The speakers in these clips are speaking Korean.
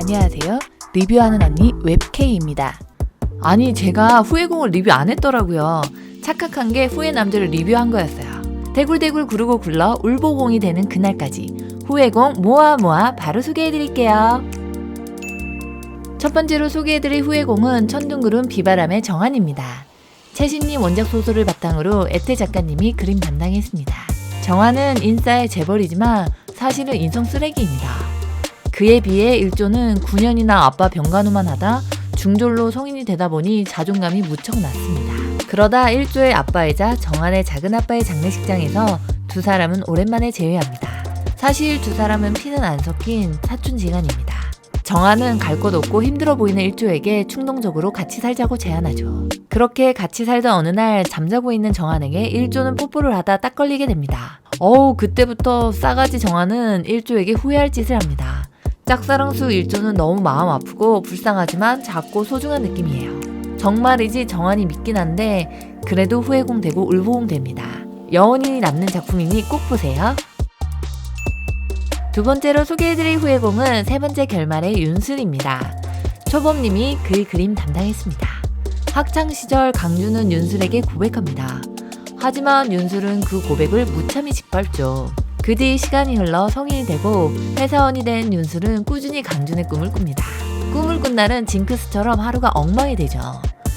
안녕하세요. 리뷰하는 언니 웹케이입니다. 아니 제가 후회공을 리뷰 안 했더라고요. 착각한 게 후회 남들을 리뷰한 거였어요. 대굴대굴 구르고 굴러 울보공이 되는 그날까지 후회공 모아 모아 바로 소개해드릴게요. 첫 번째로 소개해드릴 후회공은 천둥구름 비바람의 정한입니다. 최신님 원작 소설을 바탕으로 에테 작가님이 그림 담당했습니다. 정한은 인싸의 재벌이지만 사실은 인성 쓰레기입니다. 그에 비해 일조는 9년이나 아빠 병간호만 하다 중졸로 성인이 되다 보니 자존감이 무척 낮습니다. 그러다 일조의 아빠이자 정한의 작은 아빠의 장례식장에서 두 사람은 오랜만에 재회합니다. 사실 두 사람은 피는 안 섞인 사촌 지간입니다. 정한은 갈곳 없고 힘들어 보이는 일조에게 충동적으로 같이 살자고 제안하죠. 그렇게 같이 살던 어느 날 잠자고 있는 정한에게 일조는 뽀뽀를 하다 딱 걸리게 됩니다. 어우 그때부터 싸가지 정한은 일조에게 후회할 짓을 합니다. 짝사랑수 일조는 너무 마음 아프고 불쌍하지만 작고 소중한 느낌이에요. 정말이지 정한이 믿긴 한데 그래도 후회공 되고 울보공 됩니다. 여운이 남는 작품이니 꼭 보세요. 두 번째로 소개해드릴 후회공은 세 번째 결말의 윤슬입니다. 초범님이 그 그림 담당했습니다. 학창시절 강준은 윤슬에게 고백합니다. 하지만 윤슬은 그 고백을 무참히 짓밟죠. 그 뒤 시간이 흘러 성인이 되고 회사원이 된 윤슬은 꾸준히 강준의 꿈을 꿉니다. 꿈을 꾼 날은 징크스처럼 하루가 엉망이 되죠.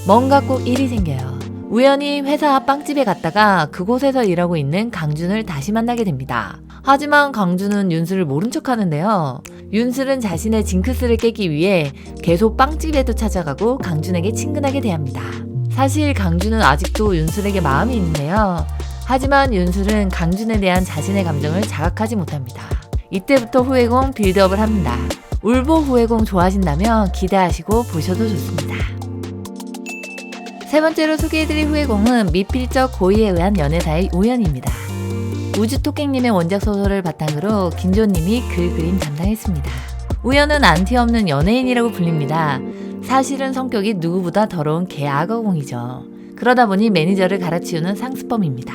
뭔가 꼭 일이 생겨요. 우연히 회사 앞 빵집에 갔다가 그곳에서 일하고 있는 강준을 다시 만나게 됩니다. 하지만 강준은 윤슬을 모른 척 하는데요. 윤슬은 자신의 징크스를 깨기 위해 계속 빵집에도 찾아가고 강준에게 친근하게 대합니다. 사실 강준은 아직도 윤슬에게 마음이 있는데요. 하지만 윤슬은 강준에 대한 자신의 감정을 자각하지 못합니다. 이때부터 후회공 빌드업을 합니다. 울보 후회공 좋아하신다면 기대하시고 보셔도 좋습니다. 세 번째로 소개해드릴 후회공은 미필적 고의에 의한 연애사의 우연입니다. 우주토깽님의 원작 소설을 바탕으로 김조님이 글 그림 담당했습니다. 우연은 안티 없는 연예인이라고 불립니다. 사실은 성격이 누구보다 더러운 개악어공이죠. 그러다 보니 매니저를 갈아치우는 상습범입니다.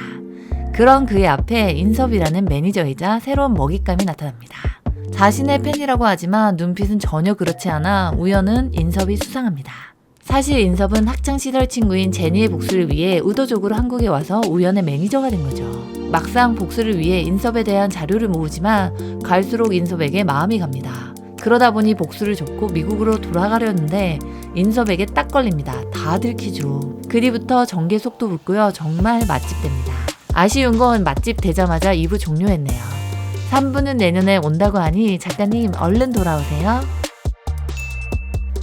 그런 그의 앞에 인섭이라는 매니저이자 새로운 먹잇감이 나타납니다. 자신의 팬이라고 하지만 눈빛은 전혀 그렇지 않아 우연은 인섭이 수상합니다. 사실 인섭은 학창시절 친구인 제니의 복수를 위해 의도적으로 한국에 와서 우연의 매니저가 된 거죠. 막상 복수를 위해 인섭에 대한 자료를 모으지만 갈수록 인섭에게 마음이 갑니다. 그러다 보니 복수를 접고 미국으로 돌아가려는데 인섭에게 딱 걸립니다. 다 들키죠. 그리부터 전개 속도 붙고요. 정말 맛집 됩니다. 아쉬운 건 맛집 되자마자 2부 종료했네요. 3부는 내년에 온다고 하니 작가님 얼른 돌아오세요.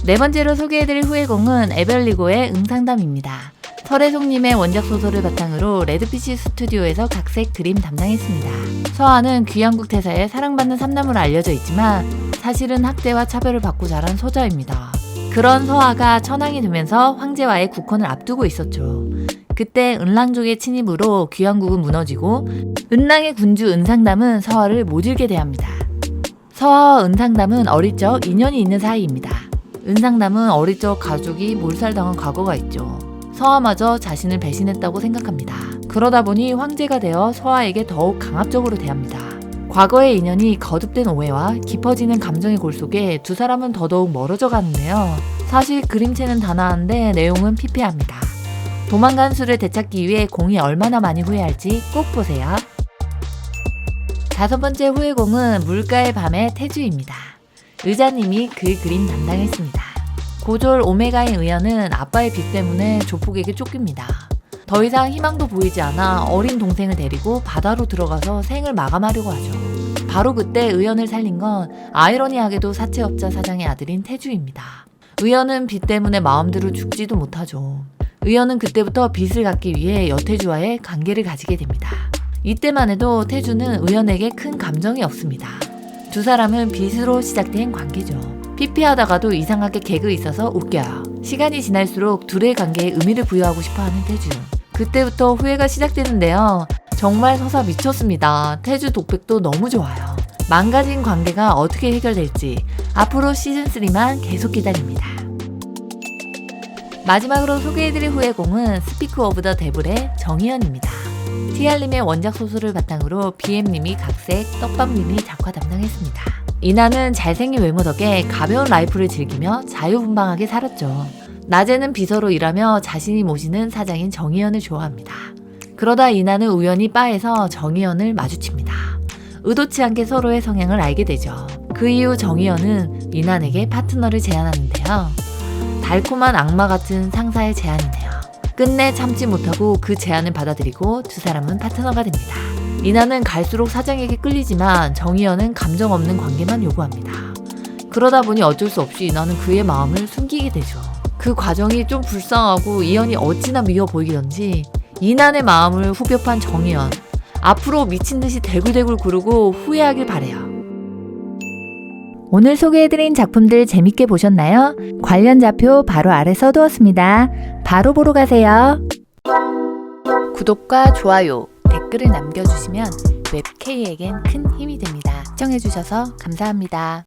네 번째로 소개해드릴 후회공은 에벨리고의 응상담입니다. 설혜송님의 원작 소설을 바탕으로 레드피시 스튜디오에서 각색 그림 담당했습니다. 서아는 귀양국 태사에 사랑받는 삼남으로 알려져 있지만 사실은 학대와 차별을 받고 자란 소자입니다. 그런 서아가 천황이 되면서 황제와의 국헌을 앞두고 있었죠. 그때 은랑족의 침입으로 귀양국은 무너지고 은랑의 군주 은상담은 서아를 모질게 대합니다. 서아와 은상담은 어릴 적 인연이 있는 사이입니다. 은상담은 어릴 적 가족이 몰살당한 과거가 있죠. 서아마저 자신을 배신했다고 생각합니다. 그러다 보니 황제가 되어 서아에게 더욱 강압적으로 대합니다. 과거의 인연이 거듭된 오해와 깊어지는 감정의 골 속에 두 사람은 더더욱 멀어져 가는데요. 사실 그림체는 단아한데 내용은 피폐합니다. 도망간 수를 되찾기 위해 공이 얼마나 많이 후회할지 꼭 보세요. 다섯 번째 후회공은 물가의 밤의 태주입니다. 의자님이 그 그림 담당했습니다. 고졸 오메가의 의연은 아빠의 빚 때문에 조폭에게 쫓깁니다. 더 이상 희망도 보이지 않아 어린 동생을 데리고 바다로 들어가서 생을 마감하려고 하죠. 바로 그때 의연을 살린 건 아이러니하게도 사채업자 사장의 아들인 태주입니다. 의연은 빚 때문에 마음대로 죽지도 못하죠. 의연은 그때부터 빚을 갚기 위해 여태주와의 관계를 가지게 됩니다. 이때만 해도 태주는 의연에게 큰 감정이 없습니다. 두 사람은 빚으로 시작된 관계죠. 피피하다가도 이상하게 개그 있어서 웃겨요. 시간이 지날수록 둘의 관계에 의미를 부여하고 싶어 하는 태주. 그때부터 후회가 시작되는데요. 정말 서사 미쳤습니다. 태주 독백도 너무 좋아요. 망가진 관계가 어떻게 해결될지 앞으로 시즌3만 계속 기다립니다. 마지막으로 소개해드릴 후회공은 스피크 오브 더 데블의 정희연입니다. TR님의 원작 소설을 바탕으로 BM님이 각색, 떡밥님이 작화 담당했습니다. 이나는 잘생긴 외모 덕에 가벼운 라이프를 즐기며 자유분방하게 살았죠. 낮에는 비서로 일하며 자신이 모시는 사장인 정희연을 좋아합니다. 그러다 이나는 우연히 바에서 정희연을 마주칩니다. 의도치 않게 서로의 성향을 알게 되죠. 그 이후 정희연은 이난에게 파트너를 제안하는데요. 달콤한 악마 같은 상사의 제안이네요. 끝내 참지 못하고 그 제안을 받아들이고 두 사람은 파트너가 됩니다. 이나는 갈수록 사장에게 끌리지만 정희연은 감정 없는 관계만 요구합니다. 그러다 보니 어쩔 수 없이 이나는 그의 마음을 숨기게 되죠. 그 과정이 좀 불쌍하고 이연이 어찌나 미워 보이던지 이난의 마음을 후벼판 정희연. 앞으로 미친 듯이 대굴대굴 구르고 후회하길 바래요. 오늘 소개해드린 작품들 재밌게 보셨나요? 관련 좌표 바로 아래 써두었습니다. 바로 보러 가세요. 구독과 좋아요, 댓글을 남겨주시면 웹K에겐 큰 힘이 됩니다. 시청해주셔서 감사합니다.